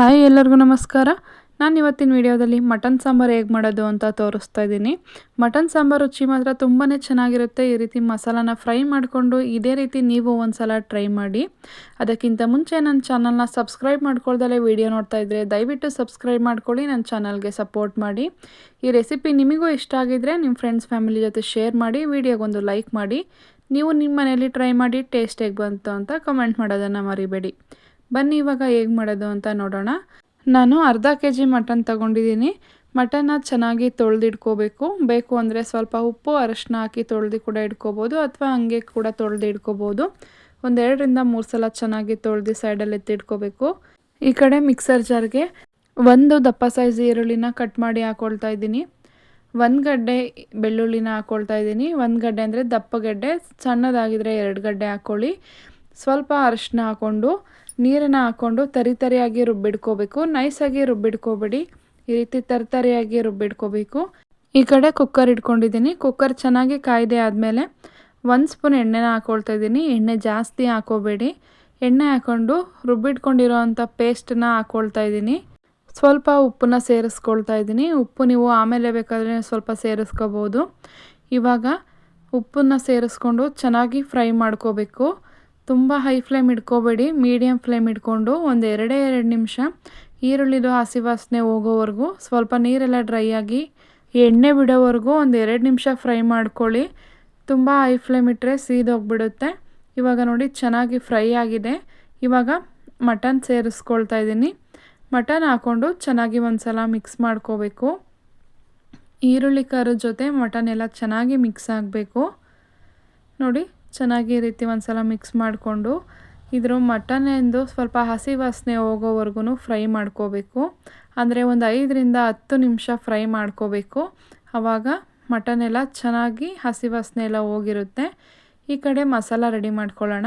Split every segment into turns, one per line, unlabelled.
Hi ಎಲ್ಲರಿಗೂ ನಮಸ್ಕಾರ. ನಾನು ಇವತ್ತಿನ ವಿಡಿಯೋದಲ್ಲಿ ಮಟನ್ ಸಾಂಬಾರು ಹೇಗೆ ಮಾಡೋದು ಅಂತ ತೋರಿಸ್ತಾ ಇದ್ದೀನಿ ಮಟನ್ ಸಾಂಬಾರು ರುಚಿ ಮಾತ್ರ ತುಂಬಾ ಚೆನ್ನಾಗಿರುತ್ತೆ. ಈ ರೀತಿ ಮಸಾಲಾನ ಫ್ರೈ ಮಾಡಿಕೊಂಡು ಇದೇ ರೀತಿ ನೀವು ಒಂದು ಸಲ ಟ್ರೈ ಮಾಡಿ. ಅದಕ್ಕಿಂತ ಮುಂಚೆ ನನ್ನ ಚಾನಲ್ನ ಸಬ್ಸ್ಕ್ರೈಬ್ ಮಾಡ್ಕೊಳ್ದಲ್ಲೇ ವಿಡಿಯೋ ನೋಡ್ತಾ ಇದ್ದರೆ ದಯವಿಟ್ಟು ಸಬ್ಸ್ಕ್ರೈಬ್ ಮಾಡ್ಕೊಳ್ಳಿ ನನ್ನ ಚಾನಲ್ಗೆ ಸಪೋರ್ಟ್ ಮಾಡಿ. ಈ ರೆಸಿಪಿ ನಿಮಗೂ ಇಷ್ಟ ಆಗಿದ್ರೆ ನಿಮ್ಮ ಫ್ರೆಂಡ್ಸ್, ಫ್ಯಾಮಿಲಿ ಜೊತೆ ಶೇರ್ ಮಾಡಿ, ವಿಡಿಯೋಗೊಂದು ಲೈಕ್ ಮಾಡಿ. ನೀವು ನಿಮ್ಮ ಮನೆಯಲ್ಲಿ ಟ್ರೈ ಮಾಡಿ ಟೇಸ್ಟ್ ಹೇಗೆ ಬಂತು ಅಂತ ಕಮೆಂಟ್ ಮಾಡೋದನ್ನು ಮರಿಬೇಡಿ. ಬನ್ನಿ ಇವಾಗ ಹೇಗೆ ಮಾಡೋದು ಅಂತ ನೋಡೋಣ. ನಾನು ಅರ್ಧ ಕೆ ಜಿ ಮಟನ್ ತಗೊಂಡಿದ್ದೀನಿ. ಮಟನ್ನ ಚೆನ್ನಾಗಿ ತೊಳೆದಿಡ್ಕೋಬೇಕು ಬೇಕು ಅಂದರೆ ಸ್ವಲ್ಪ ಉಪ್ಪು, ಅರಶಿನ ಹಾಕಿ ತೊಳೆದು ಕೂಡ ಇಟ್ಕೋಬೋದು ಅಥವಾ ಹಂಗೆ ಕೂಡ ತೊಳೆದು ಇಟ್ಕೋಬೋದು. ಒಂದೆರಡರಿಂದ ಮೂರು ಸಲ ಚೆನ್ನಾಗಿ ತೊಳೆದು ಸೈಡಲ್ಲಿ ಎತ್ತಿಟ್ಕೋಬೇಕು. ಈ ಕಡೆ ಮಿಕ್ಸರ್ ಜಾರ್ಗೆ ಒಂದು ದಪ್ಪ ಸೈಜ್ ಈರುಳ್ಳಿನ ಕಟ್ ಮಾಡಿ ಹಾಕ್ಕೊಳ್ತಾ ಇದ್ದೀನಿ. ಒಂದು ಗಡ್ಡೆ ಬೆಳ್ಳುಳ್ಳಿನ ಹಾಕ್ಕೊಳ್ತಾ ಇದ್ದೀನಿ. ಒಂದು ಗಡ್ಡೆ ಅಂದರೆ ದಪ್ಪ ಗಡ್ಡೆ ಸಣ್ಣದಾಗಿದ್ದರೆ ಎರಡು ಗಡ್ಡೆ ಹಾಕ್ಕೊಳ್ಳಿ ಸ್ವಲ್ಪ ಅರಶಿನ ಹಾಕ್ಕೊಂಡು ನೀರನ್ನು ಹಾಕ್ಕೊಂಡು ತರಿ ತರಿಯಾಗಿ ರುಬ್ಬಿಡ್ಕೋಬೇಕು ನೈಸಾಗಿ ರುಬ್ಬಿಡ್ಕೋಬೇಡಿ ಈ ರೀತಿ ತರಿತರಿಯಾಗಿ ರುಬ್ಬಿಡ್ಕೋಬೇಕು ಈ ಕಡೆ ಕುಕ್ಕರ್ ಇಟ್ಕೊಂಡಿದ್ದೀನಿ. ಕುಕ್ಕರ್ ಚೆನ್ನಾಗಿ ಕಾಯ್ದೆ ಆದಮೇಲೆ ಒಂದು ಸ್ಪೂನ್ ಎಣ್ಣೆನ ಹಾಕ್ಕೊಳ್ತಾ ಇದ್ದೀನಿ. ಎಣ್ಣೆ ಜಾಸ್ತಿ ಹಾಕೋಬೇಡಿ. ಎಣ್ಣೆ ಹಾಕ್ಕೊಂಡು ರುಬ್ಬಿಟ್ಕೊಂಡಿರೋ ಅಂಥ ಪೇಸ್ಟನ್ನ ಹಾಕ್ಕೊಳ್ತಾ ಇದ್ದೀನಿ. ಸ್ವಲ್ಪ ಉಪ್ಪನ್ನ ಸೇರಿಸ್ಕೊಳ್ತಾ ಇದ್ದೀನಿ. ಉಪ್ಪು ನೀವು ಆಮೇಲೆ ಬೇಕಾದರೆ ಸ್ವಲ್ಪ ಸೇರಿಸ್ಕೋಬೋದು. ಇವಾಗ ಉಪ್ಪನ್ನು ಸೇರಿಸ್ಕೊಂಡು ಚೆನ್ನಾಗಿ ಫ್ರೈ ಮಾಡ್ಕೋಬೇಕು. ತುಂಬ ಹೈ ಫ್ಲೇಮ್ ಇಟ್ಕೋಬೇಡಿ ಮೀಡಿಯಮ್ ಫ್ಲೇಮ್ ಇಟ್ಕೊಂಡು ಒಂದು ಎರಡೇ ಎರಡು ನಿಮಿಷ ಈರುಳ್ಳಿದು ಹಸಿ ವಾಸನೆ ಹೋಗೋವರೆಗೂ ಸ್ವಲ್ಪ ನೀರೆಲ್ಲ ಡ್ರೈ ಆಗಿ ಎಣ್ಣೆ ಬಿಡೋವರೆಗೂ ಒಂದು ಎರಡು ನಿಮಿಷ ಫ್ರೈ ಮಾಡ್ಕೊಳ್ಳಿ. ತುಂಬ ಹೈ ಫ್ಲೇಮ್ ಇಟ್ಟರೆ ಸೀದೋಗ್ಬಿಡುತ್ತೆ ಇವಾಗ ನೋಡಿ ಚೆನ್ನಾಗಿ ಫ್ರೈ ಆಗಿದೆ. ಇವಾಗ ಮಟನ್ ಸೇರಿಸ್ಕೊಳ್ತಾ ಇದ್ದೀನಿ. ಮಟನ್ ಹಾಕ್ಕೊಂಡು ಚೆನ್ನಾಗಿ ಒಂದು ಸಲ ಮಿಕ್ಸ್ ಮಾಡ್ಕೋಬೇಕು. ಈರುಳ್ಳಿ ಖಾರದ ಜೊತೆ ಮಟನ್ ಎಲ್ಲ ಚೆನ್ನಾಗಿ ಮಿಕ್ಸ್ ಆಗಬೇಕು. ನೋಡಿ ಚೆನ್ನಾಗಿ ರೀತಿ ಒಂದು ಸಲ ಮಿಕ್ಸ್ ಮಾಡಿಕೊಂಡು ಇದ್ರ ಮಟನ್ ಎಂದು ಸ್ವಲ್ಪ ಹಸಿ ವಾಸನೆ ಹೋಗೋವರೆಗೂ ಫ್ರೈ ಮಾಡ್ಕೋಬೇಕು. ಅಂದರೆ ಒಂದು ಐದರಿಂದ ಹತ್ತು ನಿಮಿಷ ಫ್ರೈ ಮಾಡ್ಕೋಬೇಕು. ಆವಾಗ ಮಟನ್ ಎಲ್ಲ ಚೆನ್ನಾಗಿ ಹಸಿ ವಾಸನೆ ಎಲ್ಲ ಹೋಗಿರುತ್ತೆ. ಈ ಕಡೆ ಮಸಾಲ ರೆಡಿ ಮಾಡ್ಕೊಳ್ಳೋಣ.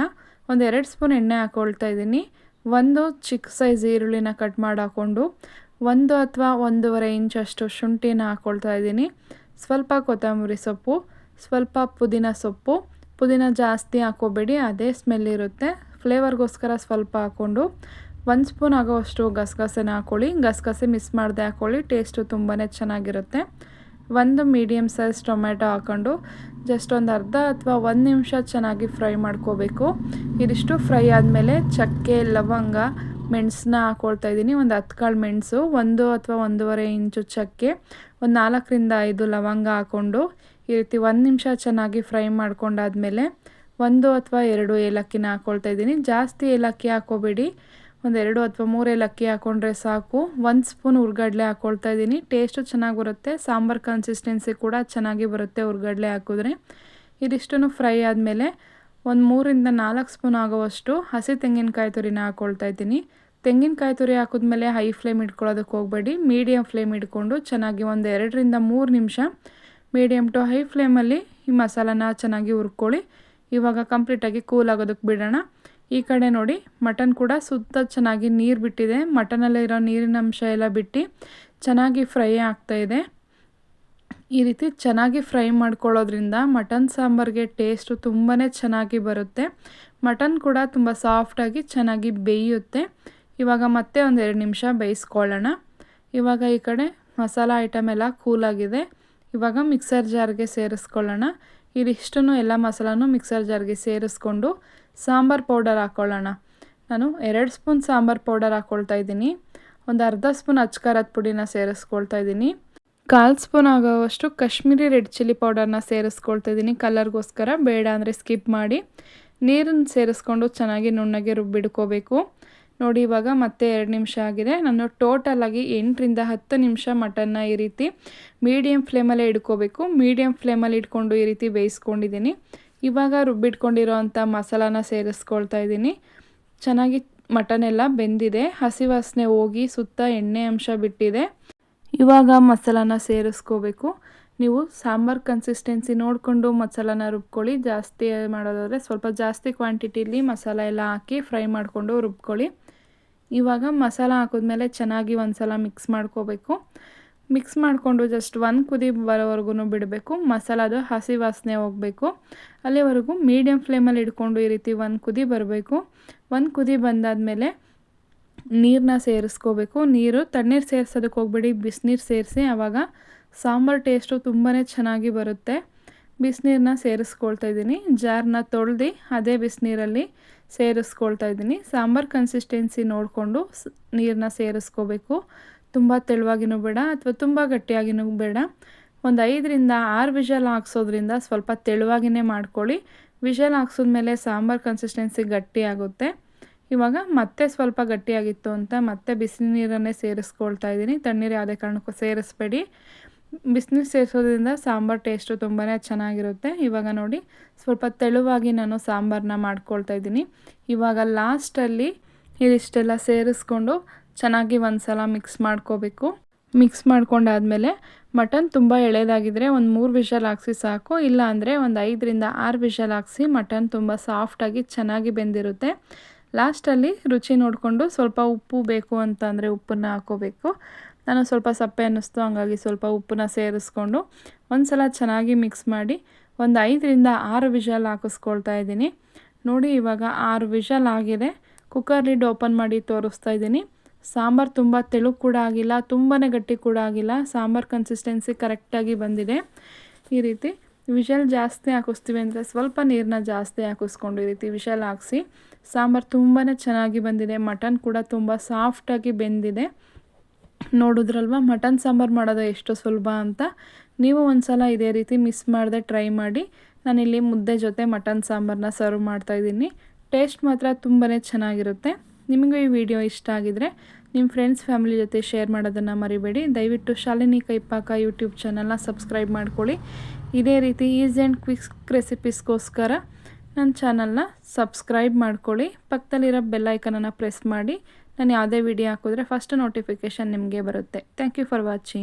ಒಂದು ಎರಡು ಸ್ಪೂನ್ ಎಣ್ಣೆ ಹಾಕ್ಕೊಳ್ತಾ ಇದ್ದೀನಿ. ಒಂದು ಚಿಕ್ಕ ಸೈಜ್ ಈರುಳ್ಳಿನ ಕಟ್ ಮಾಡಿ ಹಾಕ್ಕೊಂಡು ಒಂದು ಅಥವಾ ಒಂದೂವರೆ ಇಂಚಷ್ಟು ಶುಂಠಿನ ಹಾಕ್ಕೊಳ್ತಾ ಇದ್ದೀನಿ. ಸ್ವಲ್ಪ ಕೊತ್ತಂಬರಿ ಸೊಪ್ಪು, ಸ್ವಲ್ಪ ಪುದೀನ ಸೊಪ್ಪು ಪುದೀನ ಜಾಸ್ತಿ ಹಾಕೋಬೇಡಿ ಅದೇ ಸ್ಮೆಲ್ ಇರುತ್ತೆ. ಫ್ಲೇವರ್ಗೋಸ್ಕರ ಸ್ವಲ್ಪ ಹಾಕ್ಕೊಂಡು ಒಂದು ಸ್ಪೂನ್ ಆಗೋವಷ್ಟು ಗಸಗಸೆನ ಹಾಕ್ಕೊಳ್ಳಿ ಗಸಗಸೆ ಮಿಸ್ ಮಾಡದೆ ಹಾಕ್ಕೊಳ್ಳಿ ಟೇಸ್ಟು ತುಂಬಾ ಚೆನ್ನಾಗಿರುತ್ತೆ. ಒಂದು ಮೀಡಿಯಮ್ ಸೈಜ್ ಟೊಮೆಟೊ ಹಾಕ್ಕೊಂಡು ಜಸ್ಟ್ ಒಂದು ಅರ್ಧ ಅಥವಾ ಒಂದು ನಿಮಿಷ ಚೆನ್ನಾಗಿ ಫ್ರೈ ಮಾಡ್ಕೋಬೇಕು. ಇದಿಷ್ಟು ಫ್ರೈ ಆದಮೇಲೆ ಚಕ್ಕೆ, ಲವಂಗ, ಮೆಣಸನ್ನ ಹಾಕ್ಕೊಳ್ತಾ ಇದ್ದೀನಿ. ಒಂದು ಹತ್ತು ಕಾಳು ಮೆಣಸು, ಒಂದು ಅಥವಾ ಒಂದೂವರೆ ಇಂಚು ಚಕ್ಕೆ, ಒಂದು ನಾಲ್ಕರಿಂದ ಐದು ಲವಂಗ ಹಾಕ್ಕೊಂಡು ಈ ರೀತಿ ಒಂದು ನಿಮಿಷ ಚೆನ್ನಾಗಿ ಫ್ರೈ ಮಾಡ್ಕೊಂಡಾದ್ಮೇಲೆ ಒಂದು ಅಥವಾ ಎರಡು ಏಲಕ್ಕಿನ ಹಾಕ್ಕೊಳ್ತಾ ಇದ್ದೀನಿ. ಜಾಸ್ತಿ ಏಲಕ್ಕಿ ಹಾಕೋಬೇಡಿ. ಒಂದೆರಡು ಅಥವಾ ಮೂರು ಏಲಕ್ಕಿ ಹಾಕ್ಕೊಂಡ್ರೆ ಸಾಕು. ಒಂದು ಸ್ಪೂನ್ ಹುರ್ಗಡ್ಲೆ ಹಾಕ್ಕೊಳ್ತಾ ಇದ್ದೀನಿ. ಟೇಸ್ಟು ಚೆನ್ನಾಗಿ ಬರುತ್ತೆ. ಸಾಂಬಾರ್ ಕನ್ಸಿಸ್ಟೆನ್ಸಿ ಕೂಡ ಚೆನ್ನಾಗಿ ಬರುತ್ತೆ ಹುರ್ಗಡ್ಲೆ ಹಾಕಿದ್ರೆ. ಇದಿಷ್ಟನ್ನು ಫ್ರೈ ಆದಮೇಲೆ ಒಂದು ಮೂರಿಂದ ನಾಲ್ಕು ಸ್ಪೂನ್ ಆಗೋವಷ್ಟು ಹಸಿ ತೆಂಗಿನಕಾಯಿ ತುರಿನ ಹಾಕ್ಕೊಳ್ತಾ ಇದ್ದೀನಿ. ತೆಂಗಿನಕಾಯಿ ತುರಿ ಹಾಕಿದ್ಮೇಲೆ ಹೈ ಫ್ಲೇಮ್ ಇಟ್ಕೊಳ್ಳೋದಕ್ಕೆ ಹೋಗಬೇಡಿ. ಮೀಡಿಯಮ್ ಫ್ಲೇಮ್ ಇಟ್ಕೊಂಡು ಚೆನ್ನಾಗಿ ಒಂದು ಎರಡರಿಂದ ಮೂರು ನಿಮಿಷ ಮೀಡಿಯಮ್ ಟು ಹೈ ಫ್ಲೇಮಲ್ಲಿ ಈ ಮಸಾಲಾನ ಚೆನ್ನಾಗಿ ಹುರ್ಕೊಳ್ಳಿ. ಇವಾಗ ಕಂಪ್ಲೀಟಾಗಿ ಕೂಲ್ ಆಗೋದಕ್ಕೆ ಬಿಡೋಣ. ಈ ಕಡೆ ನೋಡಿ, ಮಟನ್ ಕೂಡ ಸುತ್ತ ಚೆನ್ನಾಗಿ ನೀರು ಬಿಟ್ಟಿದೆ. ಮಟನಲ್ಲಿರೋ ನೀರಿನ ಅಂಶ ಎಲ್ಲ ಬಿಟ್ಟು ಚೆನ್ನಾಗಿ ಫ್ರೈ ಆಗ್ತಾಯಿದೆ ಈ ರೀತಿ ಚೆನ್ನಾಗಿ ಫ್ರೈ ಮಾಡ್ಕೊಳ್ಳೋದ್ರಿಂದ ಮಟನ್ ಸಾಂಬಾರಿಗೆ ಟೇಸ್ಟು ತುಂಬಾ ಚೆನ್ನಾಗಿ ಬರುತ್ತೆ. ಮಟನ್ ಕೂಡ ತುಂಬ ಸಾಫ್ಟಾಗಿ ಚೆನ್ನಾಗಿ ಬೇಯುತ್ತೆ. ಇವಾಗ ಮತ್ತೆ ಒಂದು ಎರಡು ನಿಮಿಷ ಬೇಯಿಸ್ಕೊಳ್ಳೋಣ. ಇವಾಗ ಈ ಕಡೆ ಮಸಾಲ ಐಟಮ್ ಎಲ್ಲ ಕೂಲಾಗಿದೆ ಇವಾಗ ಮಿಕ್ಸರ್ ಜಾರ್ಗೆ ಸೇರಿಸ್ಕೊಳ್ಳೋಣ. ಇದಿಷ್ಟನ್ನು ಎಲ್ಲ ಮಸಾಲನೂ ಮಿಕ್ಸರ್ ಜಾರ್ಗೆ ಸೇರಿಸ್ಕೊಂಡು ಸಾಂಬಾರು ಪೌಡರ್ ಹಾಕ್ಕೊಳ್ಳೋಣ ನಾನು ಎರಡು ಸ್ಪೂನ್ ಸಾಂಬಾರು ಪೌಡರ್ ಹಾಕ್ಕೊಳ್ತಾ ಇದ್ದೀನಿ. ಒಂದು ಅರ್ಧ ಸ್ಪೂನ್ ಅಚ್ಕಾರದ ಪುಡಿನ ಸೇರಿಸ್ಕೊಳ್ತಾ ಇದ್ದೀನಿ. ಕಾಲು ಸ್ಪೂನ್ ಆಗೋವಷ್ಟು ಕಾಶ್ಮೀರಿ ರೆಡ್ ಚಿಲ್ಲಿ ಪೌಡರ್ನ ಸೇರಿಸ್ಕೊಳ್ತಾ ಇದ್ದೀನಿ. ಕಲರ್ಗೋಸ್ಕರ ಬೇಡ ಅಂದರೆ ಸ್ಕಿಪ್ ಮಾಡಿ. ನೀರನ್ನು ಸೇರಿಸ್ಕೊಂಡು ಚೆನ್ನಾಗಿ ನುಣ್ಣಗೆ ರುಬ್ಬಿಡ್ಕೋಬೇಕು. ನೋಡಿ ಇವಾಗ ಮತ್ತೆ ಎರಡು ನಿಮಿಷ ಆಗಿದೆ. ನಾನು ಟೋಟಲಾಗಿ ಎಂಟರಿಂದ ಹತ್ತು ನಿಮಿಷ ಮಟನ್ನ ಈ ರೀತಿ ಮೀಡಿಯಂ ಫ್ಲೇಮಲ್ಲೇ ಇಡ್ಕೋಬೇಕು ಮೀಡಿಯಂ ಫ್ಲೇಮಲ್ಲಿ ಇಟ್ಕೊಂಡು ಈ ರೀತಿ ಬೇಯಿಸ್ಕೊಂಡಿದ್ದೀನಿ. ಇವಾಗ ರುಬ್ಬಿಟ್ಕೊಂಡಿರೋ ಅಂಥ ಮಸಾಲಾನ ಸೇರಿಸ್ಕೊಳ್ತಾ ಇದ್ದೀನಿ. ಚೆನ್ನಾಗಿ ಮಟನ್ ಎಲ್ಲ ಬೆಂದಿದೆ. ಹಸಿ ವಾಸನೆ ಹೋಗಿ ಸುತ್ತ ಎಣ್ಣೆ ಅಂಶ ಬಿಟ್ಟಿದೆ. ಇವಾಗ ಮಸಾಲಾನ ಸೇರಿಸ್ಕೋಬೇಕು. ನೀವು ಸಾಂಬಾರ್ ಕನ್ಸಿಸ್ಟೆನ್ಸಿ ನೋಡಿಕೊಂಡು ಮಸಾಲಾನ ರುಬ್ಕೊಳ್ಳಿ. ಜಾಸ್ತಿ ಮಾಡೋದಾದರೆ ಸ್ವಲ್ಪ ಜಾಸ್ತಿ ಕ್ವಾಂಟಿಟಿಲಿ ಮಸಾಲ ಎಲ್ಲ ಹಾಕಿ ಫ್ರೈ ಮಾಡಿಕೊಂಡು ರುಬ್ಕೊಳ್ಳಿ. ಇವಾಗ ಮಸಾಲ ಹಾಕಿದ್ಮೇಲೆ ಚೆನ್ನಾಗಿ ಒಂದು ಸಲ ಮಿಕ್ಸ್ ಮಾಡ್ಕೋಬೇಕು. ಮಿಕ್ಸ್ ಮಾಡಿಕೊಂಡು ಜಸ್ಟ್ ಒಂದು ಕುದಿ ಬರೋವರೆಗೂ ಬಿಡಬೇಕು. ಮಸಾಲದು ಹಸಿ ವಾಸನೆ ಹೋಗಬೇಕು. ಅಲ್ಲಿವರೆಗೂ ಮೀಡಿಯಮ್ ಫ್ಲೇಮಲ್ಲಿ ಇಟ್ಕೊಂಡು ಈ ರೀತಿ ಒಂದು ಕುದಿ ಬರಬೇಕು. ಒಂದು ಕುದಿ ಬಂದಾದಮೇಲೆ ನೀರನ್ನ ಸೇರಿಸ್ಕೋಬೇಕು. ನೀರು ತಣ್ಣೀರು ಸೇರಿಸೋದಕ್ಕೆ ಹೋಗ್ಬೇಡಿ. ಬಿಸಿನೀರು ಸೇರಿಸಿ ಆವಾಗ ಸಾಂಬಾರು ಟೇಸ್ಟು ತುಂಬಾ ಚೆನ್ನಾಗಿ ಬರುತ್ತೆ. ಬಿಸಿನೀರನ್ನ ಸೇರಿಸ್ಕೊಳ್ತಾ ಇದ್ದೀನಿ. ಜಾರನ್ನ ತೊಳೆದು ಅದೇ ಬಿಸಿನೀರಲ್ಲಿ ಸೇರಿಸ್ಕೊಳ್ತಾ ಇದ್ದೀನಿ. ಸಾಂಬಾರ್ ಕನ್ಸಿಸ್ಟೆನ್ಸಿ ನೋಡಿಕೊಂಡು ನೀರನ್ನ ಸೇರಿಸ್ಕೋಬೇಕು. ತುಂಬ ತೆಳುವಾಗಿನೂ ಬೇಡ ಅಥವಾ ತುಂಬ ಗಟ್ಟಿಯಾಗಿನೂ ಬೇಡ. ಒಂದು ಐದರಿಂದ ಆರು ವಿಷಲ್ ಹಾಕ್ಸೋದ್ರಿಂದ ಸ್ವಲ್ಪ ತೆಳುವಾಗಿನೇ ಮಾಡ್ಕೊಳ್ಳಿ. ವಿಷಲ್ ಹಾಕ್ಸಿದ್ಮೇಲೆ ಸಾಂಬಾರ್ ಕನ್ಸಿಸ್ಟೆನ್ಸಿ ಗಟ್ಟಿ ಆಗುತ್ತೆ. ಇವಾಗ ಮತ್ತೆ ಸ್ವಲ್ಪ ಗಟ್ಟಿಯಾಗಿತ್ತು ಅಂತ ಮತ್ತೆ ಬಿಸಿ ನೀರನ್ನೇ ಸೇರಿಸ್ಕೊಳ್ತಾ ಇದ್ದೀನಿ. ತಣ್ಣೀರು ಯಾವುದೇ ಕಾರಣಕ್ಕೂ ಸೇರಿಸ್ಬೇಡಿ. ಬಿಸಿನೀರು ಸೇರಿಸೋದ್ರಿಂದ ಸಾಂಬಾರು ಟೇಸ್ಟು ತುಂಬಾ ಚೆನ್ನಾಗಿರುತ್ತೆ. ಇವಾಗ ನೋಡಿ, ಸ್ವಲ್ಪ ತೆಳುವಾಗಿ ನಾನು ಸಾಂಬಾರನ್ನ ಮಾಡ್ಕೊಳ್ತಾ ಇದ್ದೀನಿ. ಇವಾಗ ಲಾಸ್ಟಲ್ಲಿ ಇದಿಷ್ಟೆಲ್ಲ ಸೇರಿಸ್ಕೊಂಡು ಚೆನ್ನಾಗಿ ಒಂದು ಸಲ ಮಿಕ್ಸ್ ಮಾಡ್ಕೋಬೇಕು. ಮಿಕ್ಸ್ ಮಾಡ್ಕೊಂಡಾದಮೇಲೆ ಮಟನ್ ತುಂಬ ಎಳೆದಾಗಿದ್ದರೆ ಒಂದು ಮೂರು ವಿಷಲ್ ಹಾಕ್ಸಿ ಸಾಕು. ಇಲ್ಲ ಅಂದರೆ ಒಂದು ಐದರಿಂದ ಆರು ವಿಷಲ್ ಹಾಕ್ಸಿ ಮಟನ್ ತುಂಬ ಸಾಫ್ಟಾಗಿ ಚೆನ್ನಾಗಿ ಬೆಂದಿರುತ್ತೆ. ಲಾಸ್ಟಲ್ಲಿ ರುಚಿ ನೋಡಿಕೊಂಡು ಸ್ವಲ್ಪ ಉಪ್ಪು ಬೇಕು ಅಂತ ಅಂದರೆ ಉಪ್ಪನ್ನು ಹಾಕೋಬೇಕು. ನಾನು ಸ್ವಲ್ಪ ಸಪ್ಪೆ ಅನ್ನಿಸ್ತು ಹಂಗಾಗಿ ಸ್ವಲ್ಪ ಉಪ್ಪನ್ನ ಸೇರಿಸ್ಕೊಂಡು ಒಂದು ಸಲ ಚೆನ್ನಾಗಿ ಮಿಕ್ಸ್ ಮಾಡಿ ಒಂದು ಐದರಿಂದ ಆರು ವಿಷಲ್ ಹಾಕಿಸ್ಕೊಳ್ತಾ ಇದ್ದೀನಿ. ನೋಡಿ, ಇವಾಗ ಆರು ವಿಷಲ್ ಆಗಿದೆ. ಕುಕ್ಕರ್ ಲಿಡ್ ಓಪನ್ ಮಾಡಿ ತೋರಿಸ್ತಾ ಇದ್ದೀನಿ. ಸಾಂಬಾರು ತುಂಬ ತೆಳು ಕೂಡ ಆಗಿಲ್ಲ ತುಂಬಾ ಗಟ್ಟಿ ಕೂಡ ಆಗಿಲ್ಲ. ಸಾಂಬಾರು ಕನ್ಸಿಸ್ಟೆನ್ಸಿ ಕರೆಕ್ಟಾಗಿ ಬಂದಿದೆ. ಈ ರೀತಿ ವಿಷಲ್ ಜಾಸ್ತಿ ಹಾಕಿಸ್ತೀವಿ ಅಂದರೆ ಸ್ವಲ್ಪ ನೀರನ್ನ ಜಾಸ್ತಿ ಹಾಕಿಸ್ಕೊಂಡು ಈ ರೀತಿ ವಿಷಲ್ ಹಾಕಿಸಿ ಸಾಂಬಾರು ತುಂಬಾ ಚೆನ್ನಾಗಿ ಬಂದಿದೆ. ಮಟನ್ ಕೂಡ ತುಂಬ ಸಾಫ್ಟಾಗಿ ಬೆಂದಿದೆ. ನೋಡಿದ್ರಲ್ವ? ಮಟನ್ ಸಾಂಬಾರು ಮಾಡೋದು ಎಷ್ಟು ಸುಲಭ ಅಂತ ನೀವು ಒಂದು ಸಲ ಇದೇ ರೀತಿ ಮಿಸ್ ಮಾಡದೆ ಟ್ರೈ ಮಾಡಿ. ನಾನಿಲ್ಲಿ ಮುದ್ದೆ ಜೊತೆ ಮಟನ್ ಸಾಂಬಾರನ್ನ ಸರ್ವ್ ಮಾಡ್ತಾಯಿದ್ದೀನಿ ಟೇಸ್ಟ್ ಮಾತ್ರ ತುಂಬಾ ಚೆನ್ನಾಗಿರುತ್ತೆ. ನಿಮಗೂ ಈ ವಿಡಿಯೋ ಇಷ್ಟ ಆಗಿದರೆ ನಿಮ್ಮ ಫ್ರೆಂಡ್ಸ್ ಫ್ಯಾಮಿಲಿ ಜೊತೆ ಶೇರ್ ಮಾಡೋದನ್ನು ಮರಿಬೇಡಿ. ದಯವಿಟ್ಟು ಶಾಲಿನಿ ಕೈಪಾಕ ಯೂಟ್ಯೂಬ್ ಚಾನಲ್ನ ಸಬ್ಸ್ಕ್ರೈಬ್ ಮಾಡ್ಕೊಳ್ಳಿ. ಇದೇ ರೀತಿ ಈಸಿ ಆ್ಯಂಡ್ ಕ್ವಿಕ್ ರೆಸಿಪೀಸ್ಗೋಸ್ಕರ ನನ್ನ ಚಾನಲ್ನ ಸಬ್ಸ್ಕ್ರೈಬ್ ಮಾಡ್ಕೊಳ್ಳಿ. ಪಕ್ಕದಲ್ಲಿರೋ ಬೆಲ್ಲೈಕನನ್ನು ಪ್ರೆಸ್ ಮಾಡಿ. ನಾನು ಯಾವುದೇ ವಿಡಿಯೋ ಹಾಕಿದ್ರೆ ಫಸ್ಟ್ ನೋಟಿಫಿಕೇಷನ್ ನಿಮಗೆ ಬರುತ್ತೆ. Thank you for watching